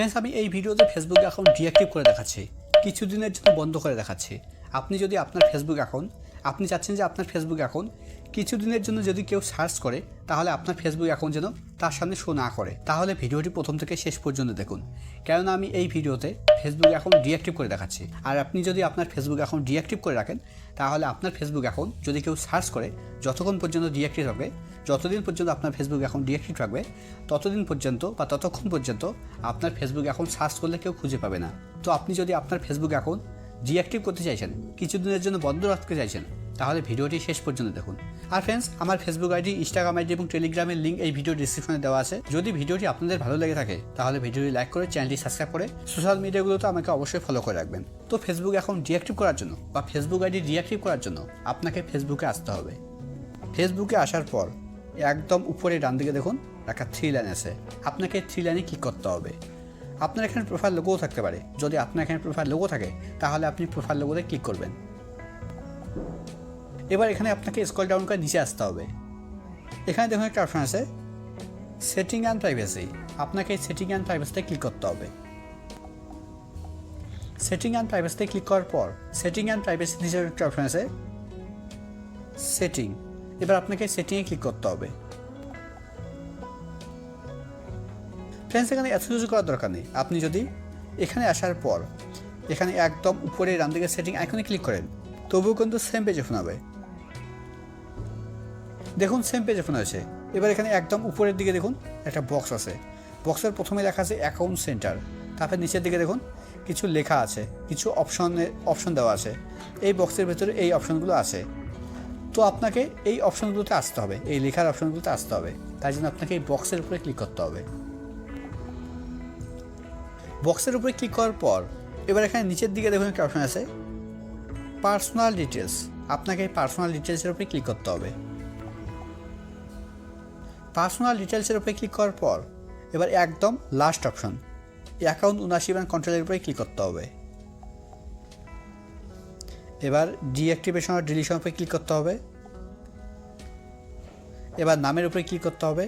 Friends আমি এই ভিডিওতে ফেসবুক অ্যাকাউন্ট ডিঅ্যাক্টিভ করে দেখাচ্ছি। কিছুদিনের জন্য বন্ধ করে দেখাচ্ছি। আপনি যদি আপনার ফেসবুক অ্যাকাউন্ট আপনি চাচ্ছেন যে আপনার ফেসবুক অ্যাকাউন্ট কিছুদিনের জন্য যদি কেউ সার্চ করে, তাহলে আপনার ফেসবুক অ্যাকাউন্ট যেন তার সামনে শো না করে। তাহলে ভিডিওটি প্রথম থেকে শেষ পর্যন্ত দেখুন। কেননা আমি এই ভিডিওতে ফেসবুক অ্যাকাউন্ট ডিঅ্যাক্টিভ করে দেখাচ্ছি। আর আপনি যদি আপনার ফেসবুক অ্যাকাউন্ট ডিঅ্যাক্টিভ করে রাখেন, তাহলে আপনার ফেসবুক অ্যাকাউন্ট যদি কেউ সার্চ করে, যতক্ষণ পর্যন্ত ডিঅ্যাক্টিভ হবে যতদিন পর্যন্ত আপনার ফেসবুক অ্যাকাউন্ট ডিঅ্যাক্টিভ থাকবে, ততদিন পর্যন্ত বা ততক্ষণ পর্যন্ত আপনার ফেসবুক অ্যাকাউন্ট সার্চ করলে কেউ খুঁজে পাবে না। তো আপনি যদি আপনার ফেসবুক অ্যাকাউন্ট ডিঅ্যাক্টিভ করতে চাইছেন, কিছুদিনের জন্য বন্ধ রাখতে চাইছেন, তাহলে ভিডিওটি শেষ পর্যন্ত দেখুন। আর ফ্রেন্ডস আমার ফেসবুক আইডি ইনস্টাগ্রাম আইডি এবং টেলিগ্রামের লিঙ্ক এই ভিডিও ডিসক্রিপশনে দেওয়া আছে। যদি ভিডিওটি আপনাদের ভালো লেগে থাকে, তাহলে ভিডিওটি লাইক করে চ্যানেলটি সাবস্ক্রাইব করে সোশ্যাল মিডিয়াগুলোতে আমাকে অবশ্যই ফলো করে রাখবেন। তো ফেসবুক অ্যাকাউন্ট ডিঅ্যাক্টিভ করার জন্য বা ফেসবুক আইডি ডিঅ্যাক্টিভ করার জন্য আপনাকে ফেসবুকে আসতে হবে। ফেসবুকে আসার পর একদম উপরে ডান দিকে দেখুন একটা থ্রি লাইন আছে। আপনাকে থ্রি লাইনে ক্লিক করতে হবে? আপনার এখানে প্রোফাইল লোগোও থাকতে পারে। যদি আপনার এখানে প্রোফাইল লোগো থাকে, তাহলে আপনি প্রোফাইল লোগোতে ক্লিক করবেন। এবার এখানে আপনাকে স্কল ডাউন করে নিচে আসতে হবে। এখানে দেখুন একটা অপশন আছে সেটিং অ্যান্ড প্রাইভেসি আপনাকে এই সেটিং অ্যান্ড প্রাইভেসিতে ক্লিক করতে হবে। সেটিং অ্যান্ড প্রাইভেসিতে ক্লিক করার পর সেটিং অ্যান্ড প্রাইভেসি নিচে একটা অপশন আছে সেটিং এবার আপনাকে সেটিংয়ে ক্লিক করতে হবে। ফ্রেন্ডস এখানে এত কিছু করার দরকার নেই। আপনি যদি এখানে আসার পর এখানে একদম উপরে ডান দিকে সেটিং আইকনে ক্লিক করেন, তবুও কিন্তু সেম পেজ ওপেন হবে। দেখুন সেম পেজ ওপেন হয়েছে। এবার এখানে একদম উপরের দিকে দেখুন, একটা বক্স আছে। বক্সের প্রথমে লেখা আছে অ্যাকাউন্ট সেন্টার তারপর নিচের দিকে দেখুন, কিছু লেখা আছে, কিছু অপশনে অপশন দেওয়া আছে। এই বক্সের ভেতরে এই অপশনগুলো আছে। তো আপনাকে এই অপশনগুলোতে আসতে হবে, এই লেখার অপশনগুলোতে আসতে হবে। তাই জন্য আপনাকে এই বক্সের উপরে ক্লিক করতে হবে। বক্সের উপরে ক্লিক করার পর, এবার এখানে নিচের দিকে দেখুন একটা অপশন আছে পার্সোনাল ডিটেলস আপনাকে এই পার্সোনাল ডিটেলসের উপরে ক্লিক করতে হবে। পার্সোনাল ডিটেলসের উপরে ক্লিক করার পর, এবার একদম লাস্ট অপশন অ্যাকাউন্ট উনাশি ব্যান্ড কন্ট্রোলের উপরে ক্লিক করতে হবে। এবার ডিঅ্যাক্টিভেশন আর ডিলিশন উপরে ক্লিক করতে হবে। এবার নামের উপরে ক্লিক করতে হবে।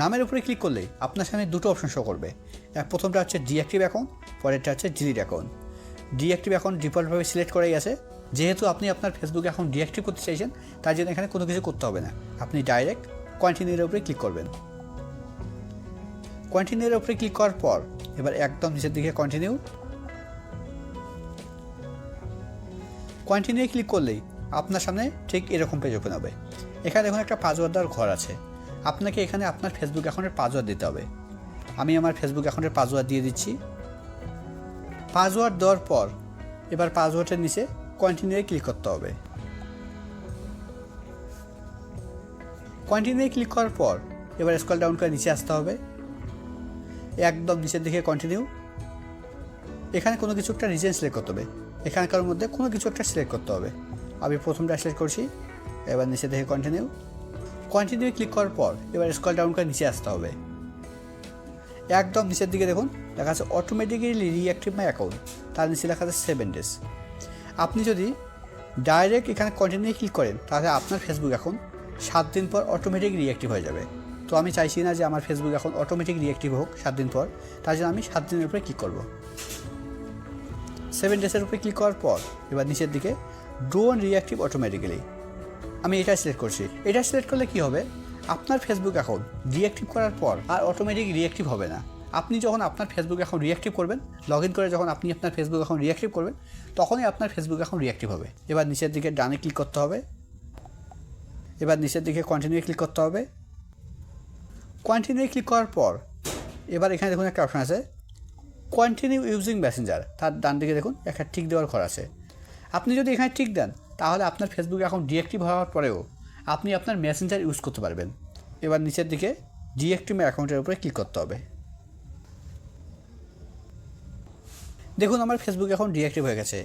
নামের উপরে ক্লিক করলে আপনার সামনে দুটো অপশন শো করবে। প্রথমটা হচ্ছে ডিঅ্যাক্টিভ অ্যাকাউন্ট পরেরটা হচ্ছে ডিলিট অ্যাকাউন্ট ডিঅ্যাক্টিভ অ্যাকাউন্ট ডিফল্টভাবে সিলেক্ট করাই আছে। যেহেতু আপনি আপনার ফেসবুক অ্যাকাউন্ট ডিঅ্যাক্টিভ করতে চাইছেন, তার জন্য এখানে কোনো কিছু করতে হবে না। আপনি ডাইরেক্ট কন্টিনিউর উপরে ক্লিক করবেন। কন্টিনিউর উপরে ক্লিক করার পর, এবার একদম নিচের দিকে কন্টিনিউ কন্টিনিউ ক্লিক করলেই আপনার সামনে ঠিক এরকম পেজ ওপেন হবে। এখানে দেখুন একটা পাসওয়ার্ড দেওয়ার ঘর আছে। আপনাকে এখানে আপনার ফেসবুক অ্যাকাউন্টের পাসওয়ার্ড দিতে হবে। আমি আমার ফেসবুক অ্যাকাউন্টের পাসওয়ার্ড দিয়ে দিচ্ছি। পাসওয়ার্ড দেওয়ার পর এবার পাসওয়ার্ডের নিচে কন্টিনিউয়ে ক্লিক করতে হবে। কন্টিনিউয়ে ক্লিক করার পর এবার স্কল ডাউন করে নিচে আসতে হবে। একদম নিচের দিকে কন্টিনিউ এখানে কোনো কিছু একটা রিজেন সিলেক্ট করতে হবে। এখানকার মধ্যে কোনো কিছু একটা সিলেক্ট করতে হবে। আমি প্রথমটা সিলেক্ট করছি, এবার নিচে দেখে কন্টিনিউ কন্টিনিউ ক্লিক করার পর এবার স্কল ডাউন করে নিচে আসতে হবে। একদম নিচের দিকে দেখুন, লেখা আছে অটোমেটিক্যালি রিঅ্যাক্টিভ মাই অ্যাকাউন্ট তার নিচে লেখা আছে সেভেন ডেজ আপনি যদি ডাইরেক্ট এখানে কন্টিনিউ ক্লিক করেন, তাহলে আপনার ফেসবুক এখন সাত দিন পর অটোমেটিক রিঅ্যাক্টিভ হয়ে যাবে। তো আমি চাইছি না যে আমার ফেসবুক এখন অটোমেটিক রিঅ্যাক্টিভ হোক সাত দিন পর, তার জন্য আমি সাত দিনের উপরে ক্লিক করব। সেভেন ডেজের উপরে ক্লিক করার পর, এবার নিচের দিকে ডোন রিঅ্যাক্টিভ অটোমেটিক্যালি আমি এটা সিলেক্ট করছি। এটা সিলেক্ট করলে কি হবে? আপনার ফেসবুক অ্যাকাউন্ট রিঅ্যাক্টিভ করার পর আর অটোমেটিক রিঅ্যাক্টিভ হবে না। আপনি যখন আপনার ফেসবুক অ্যাকাউন্ট রিঅ্যাক্টিভ করবেন লগ ইন করে যখন আপনি আপনার ফেসবুক অ্যাকাউন্ট রিঅ্যাক্টিভ করবেন, তখনই আপনার ফেসবুক অ্যাকাউন্ট রিঅ্যাক্টিভ হবে। এবার নিচের দিকে ডানে ক্লিক করতে হবে। এবার নিচের দিকে কন্টিনিউ ক্লিক করতে হবে। কন্টিনিউ ক্লিক করার পর, এবার এখানে দেখুন একটা অপশন আছে। কন্টিনিউ ইউজিং মেসেঞ্জার তার ডান দিকে দেখুন একটা টিক দেওয়ার ঘর আছে। আপনি যদি এখানে টিক দেন, তাহলে আপনার ফেসবুক অ্যাকাউন্ট ডিঅ্যাক্টিভ হওয়ার পরেও আপনি আপনার মেসেঞ্জার ইউজ করতে পারবেন। এবার নিচের দিকে ডিএক্টিভ অ্যাকাউন্টের উপরে ক্লিক করতে হবে। দেখুন, আমার ফেসবুক এখন ডিঅ্যাক্টিভ হয়ে গেছে।